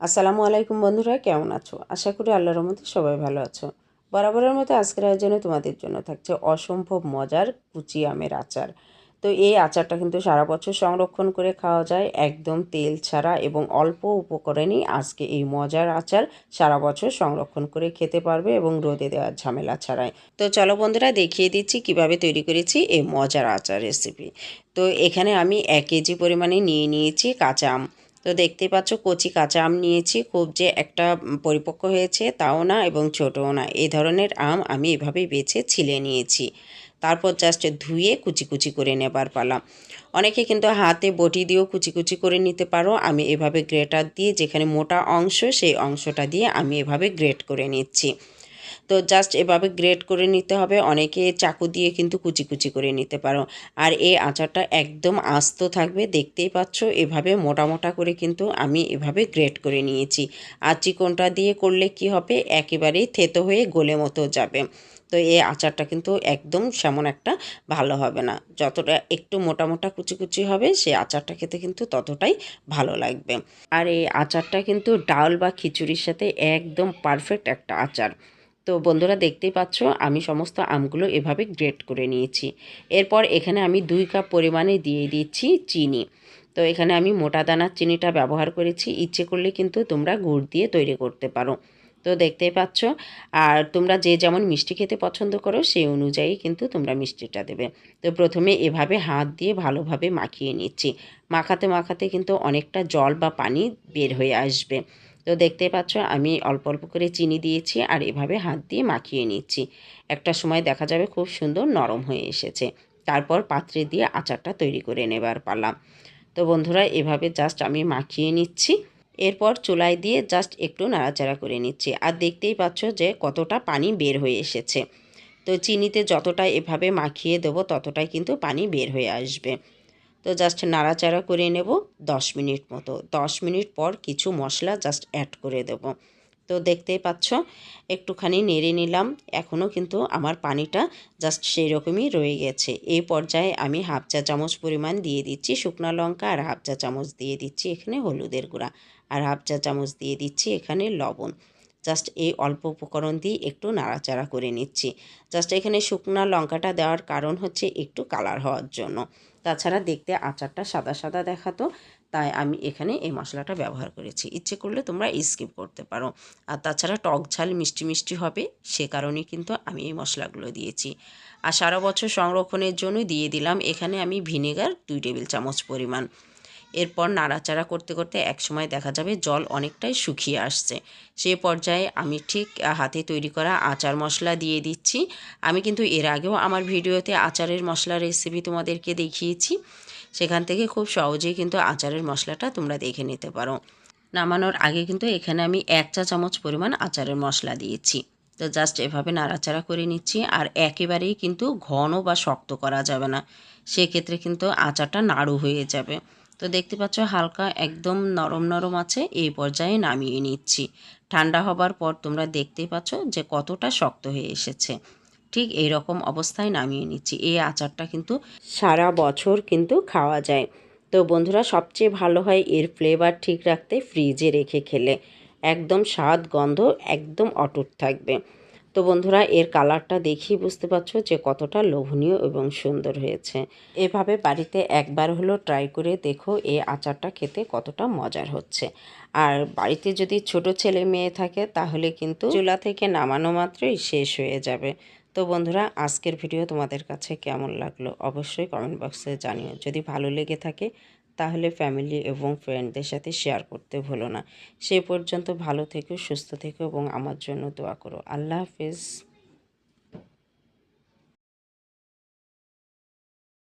আসসালামু আলাইকুম বন্ধুরা, কেমন আছো? আশা করি আল্লাহর মধ্যে সবাই ভালো আছো। বরাবরের মতো আজকের আয়োজনে তোমাদের জন্য থাকছে অসম্ভব মজার কুচি আমের আচার। তো এই আচারটা কিন্তু সারা বছর সংরক্ষণ করে খাওয়া যায়, একদম তেল ছাড়া এবং অল্প উপকরণেই আজকে এই মজার আচার সারা বছর সংরক্ষণ করে খেতে পারবে এবং রোদে দেওয়ার ঝামেলা ছাড়াই। তো চলো বন্ধুরা, দেখিয়ে দিচ্ছি কীভাবে তৈরি করেছি এই মজার আচার রেসিপি তো এখানে আমি এক কেজি পরিমাণে নিয়ে নিয়েছি কাঁচা আম। তো দেখতে পাচ্ছ কচি কাঁচা আম নিয়েছি। খুব যে একটা পরিপক্ক হয়েছে তাও না এবং ছোটও না। এই ধরনের আম আমি এভাবেই বেছে ছিলে নিয়েছি। তারপর জাস্ট ধুয়ে কুচি কুচি করে নেবার পালা। অনেকে কিন্তু হাতে বটি দিয়েও কুচি কুচি করে নিতে পারো। আমি এভাবে গ্রেটার দিয়ে যেখানে মোটা অংশ সেই অংশটা দিয়ে আমি এভাবে গ্রেট করে নিচ্ছি। তো জাস্ট এভাবে গ্রেট করে নিতে হবে। অনেকে চাকু দিয়ে কিন্তু কুচি কুচি করে নিতে পারো। আর এই আচারটা একদম আস্ত থাকবে, দেখতেই পাচ্ছ, এভাবে মোটা মোটা করে কিন্তু আমি এভাবে গ্রেট করে নিয়েছি। আর চিকনটা দিয়ে করলে কি হবে? একেবারেই থেতো হয়ে গোলে মতো যাবে। তো এই আচারটা কিন্তু একদম সেমন একটা ভালো হবে না। যতটা একটু মোটা মোটা কুচি কুচি হবে সেই আচারটা খেতে কিন্তু ততটাই ভালো লাগবে। আর এই আচারটা কিন্তু ডাল বা খিচুড়ির সাথে একদম পারফেক্ট একটা আচার। তো বন্ধুরা দেখতেই পাচ্ছ, আমি সমস্ত আমগুলো এভাবে গ্রেট করে নিয়েছি। এরপর এখানে আমি দুই কাপ পরিমাণে দিয়ে দিচ্ছি চিনি। তো এখানে আমি মোটা দানার চিনিটা ব্যবহার করেছি, ইচ্ছে করলে কিন্তু তোমরা গুড় দিয়ে তৈরি করতে পারো। তো দেখতেই পাচ্ছ, আর তোমরা যে যেমন মিষ্টি খেতে পছন্দ করো সেই অনুযায়ী কিন্তু তোমরা মিষ্টিটা দেবে। তো প্রথমে এভাবে হাত দিয়ে ভালোভাবে মাখিয়ে নিচ্ছি। মাখাতে মাখাতে কিন্তু অনেকটা জল বা পানি বের হয়ে আসবে। তো দেখতে পাচ্ছ, আমি অল্প অল্প করে চিনি দিয়েছি আর এভাবে হাত দিয়ে মাখিয়ে নিচ্ছি। একটা সময় দেখা যাবে খুব সুন্দর নরম হয়ে এসেছে। তারপর পাত্রে দিয়ে আচারটা তৈরি করে নেবার পারলাম। তো বন্ধুরা, এভাবে জাস্ট আমি মাখিয়ে নিচ্ছি। এরপর চুলায় দিয়ে জাস্ট একটু নাড়াচাড়া করে নিচ্ছি। আর দেখতেই পাচ্ছ যে কতটা পানি বের হয়ে এসেছে। তো চিনিতে যতটা এভাবে মাখিয়ে দেবো, ততটাই কিন্তু পানি বের হয়ে আসবে। তো জাস্ট নাড়াচাড়া করে নেব দশ মিনিট মতো। দশ মিনিট পর কিছু মশলা জাস্ট অ্যাড করে দেব। তো দেখতেই পাচ্ছ, একটুখানি নেড়ে নিলাম। এখনও কিন্তু আমার পানিটা জাস্ট সেই রকমই রয়ে গেছে। এই পর্যায়ে আমি হাফ চা চামচ পরিমাণ দিয়ে দিচ্ছি শুকনো লঙ্কা আর হাফ চা চামচ দিয়ে দিচ্ছি এখানে হলুদের গুঁড়া। আর হাফ চা চামচ দিয়ে দিচ্ছি এখানে লবণ। জাস্ট এই অল্প উপকরণ দিয়ে একটু নাড়াচাড়া করে নিচ্ছি। জাস্ট এখানে শুকনো লঙ্কাটা দেওয়ার কারণ হচ্ছে একটু কালার হওয়ার জন্য। তাছাড়া দেখতে আচারটা সাদা সাদা দেখাতো, তাই আমি এখানে এই মশলাটা ব্যবহার করেছি। ইচ্ছে করলে তোমরা স্কিপ করতে পারো। আর তাছাড়া টক ঝাল মিষ্টি মিষ্টি হবে, সে কারণেই কিন্তু আমি এই মশলাগুলো দিয়েছি। আর সারা বছর সংরক্ষণের জন্য দিয়ে দিলাম। এখানে আমি ভিনেগার দুই টেবিল চামচ পরিমাণ। এরপর নাড়াচাড়া করতে করতে একসময় দেখা যাবে জল অনেকটাই শুকিয়ে আসছে। সে পর্যায়ে আমি ঠিক হাতে তৈরি করা আচার মশলা দিয়ে দিচ্ছি। আমি কিন্তু এর আগেও আমার ভিডিওতে আচারের মশলা রেসিপি তোমাদেরকে দেখিয়েছি। সেখান থেকে খুব সহজেই কিন্তু আচারের মশলাটা তোমরা দেখে নিতে পারো। নামানোর আগে কিন্তু এখানে আমি এক চা চামচ পরিমাণ আচারের মশলা দিয়েছি। তো জাস্ট এভাবে নাড়াচাড়া করে নিচ্ছি আর একেবারেই কিন্তু ঘন বা শক্ত করা যাবে না। সেক্ষেত্রে কিন্তু আচারটা নাড়ু হয়ে যাবে। তো দেখতে পাচ্ছ হালকা একদম নরম নরম আছে, এই পর্যায়ে নামিয়ে নিচ্ছি। ঠান্ডা হবার পর তোমরা দেখতেই পাচ্ছ যে কতটা শক্ত হয়ে এসেছে। ঠিক এই রকম অবস্থায় নামিয়ে নিচ্ছি। এই আচারটা কিন্তু সারা বছর কিন্তু খাওয়া যায়। তো বন্ধুরা, সবচেয়ে ভালো হয় এর ফ্লেভার ঠিক রাখতে ফ্রিজে রেখে খেলে। একদম স্বাদ, গন্ধ একদম অটুট থাকবে। তো বন্ধুরা, এর কালারটা দেখেই বুঝতে পারছ যে কতটা লোভনীয় এবং সুন্দর হয়েছে। এভাবে বাড়িতে একবার হলো ট্রাই করে দেখো এই আচারটা খেতে কতটা মজার হচ্ছে। আর বাড়িতে যদি ছোট ছেলে মেয়ে থাকে, তাহলে কিন্তু চুলা থেকে নামানো মাত্রই শেষ হয়ে যাবে। তো বন্ধুরা, আজকের ভিডিও তোমাদের কাছে কেমন লাগল অবশ্যই কমেন্ট বক্সে জানিও। যদি ভালো লেগে থাকে তাহলে ফ্যামিলি এবং ফ্রেন্ডদের সাথে শেয়ার করতে ভুলো না। সে পর্যন্ত ভালো থেকো, সুস্থ থেকো এবং আমার জন্য দোয়া করো। আল্লাহ হাফিজ।